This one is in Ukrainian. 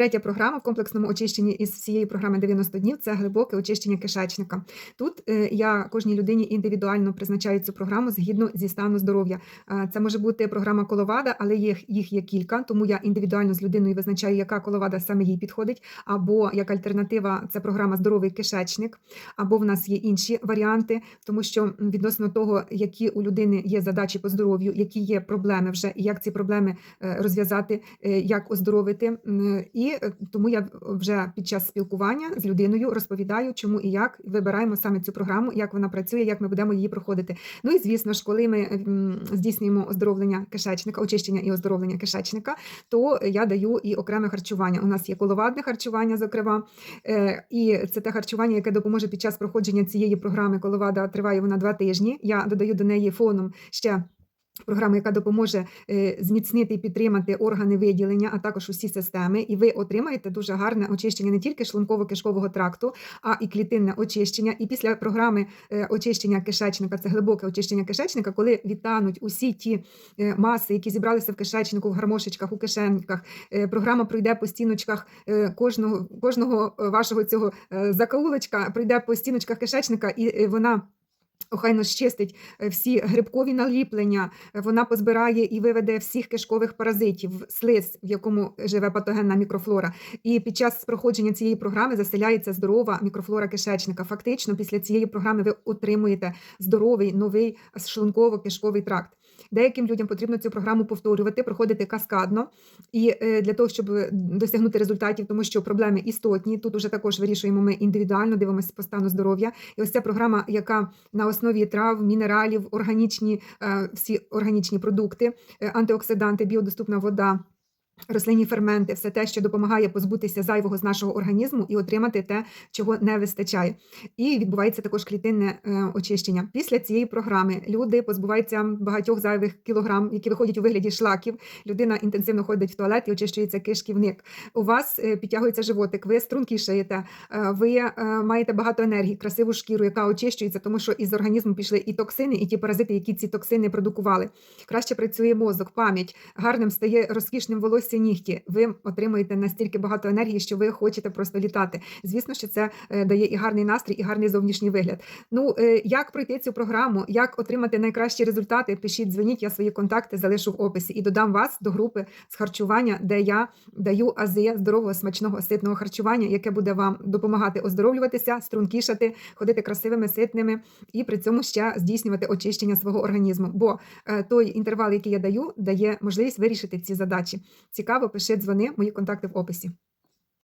Третя програма в комплексному очищенні із всієї програми 90 днів це глибоке очищення кишечника. Тут е, я кожній людині індивідуально призначаю цю програму згідно зі стану здоров'я. Е, Це може бути програма коловада, але їх, їх є кілька, тому я індивідуально з людиною визначаю, яка коловада саме їй підходить. Або як альтернатива, це програма здоровий кишечник, або в нас є інші варіанти, тому що відносно того, які у людини є задачі по здоров'ю, які є проблеми вже, і як ці проблеми е, розв'язати, як оздоровити. М, Е, тому я вже під час спілкування з людиною розповідаю, чому і як вибираємо саме цю програму, як вона працює, як ми будемо її проходити. Ну і звісно ж, коли ми здійснюємо оздоровлення кишечника, очищення і оздоровлення кишечника, то я даю і окреме харчування. У нас є коловадне харчування, зокрема, Е, і це те харчування, яке допоможе під час проходження цієї програми. Коловада триває вона два тижні. Я додаю до неї фоном ще. Програму, яка допоможе е, зміцнити і підтримати органи виділення, а також усі системи, і ви отримаєте дуже гарне очищення не тільки шлунково-кишкового тракту, а і клітинне очищення. І після програми е, очищення кишечника, це глибоке очищення кишечника, коли відтануть усі ті е, маси, які зібралися в кишечнику, в гармошечках, у кишеньках. Програма пройде по стіночках кожного, кожного вашого цього закоулочка, пройде по стіночках кишечника, і вона. Охайно щистить е, всі грибкові наліплення, е, вона позбирає і виведе всіх кишкових паразитів, слиз, в якому живе патогенна мікрофлора. І під час проходження цієї програми заселяється здорова мікрофлора кишечника. Фактично, після цієї програми ви отримуєте здоровий новий шлунково-кишковий тракт. Деяким людям потрібно цю програму повторювати, проходити каскадно і е, для того, щоб досягнути результатів, тому що проблеми істотні. Тут уже також вирішуємо ми індивідуально, дивимося по стану здоров'я. І ось ця програма, яка на основі трав, мінералів, органічні е, всі органічні продукти, е, антиоксиданти, біодоступна вода. Рослинні ферменти, все те, що допомагає позбутися зайвого з нашого організму і отримати те, чого не вистачає. І відбувається також клітинне е, очищення. Після цієї програми люди позбуваються багатьох зайвих кілограм, які виходять у вигляді шлаків. Людина інтенсивно ходить в туалет і очищується кишківник. У вас е, підтягується животик, ви стрункішаєте, е, ви маєте багато енергії, красиву шкіру, яка очищується, тому що із організму пішли і токсини, і ті паразити, які ці токсини продукували. Краще працює мозок, пам'ять, гарним стає розкішним волосся нігті. Ви отримуєте настільки багато енергії, що ви хочете просто літати. Звісно, що це е, дає і гарний настрій, і гарний зовнішній вигляд. Ну е, як пройти цю програму, як отримати найкращі результати? Пишіть, дзвоніть, я свої контакти залишу в описі і додам вас до групи з харчування, де я даю ази здорового, смачного, ситного харчування, яке буде вам допомагати оздоровлюватися, стрункішати, ходити красивими, ситними і при цьому ще здійснювати очищення свого організму. Бо е, той інтервал, який я даю, дає можливість вирішити ці задачі. Цікаво, пиши, дзвони, мої контакти в описі.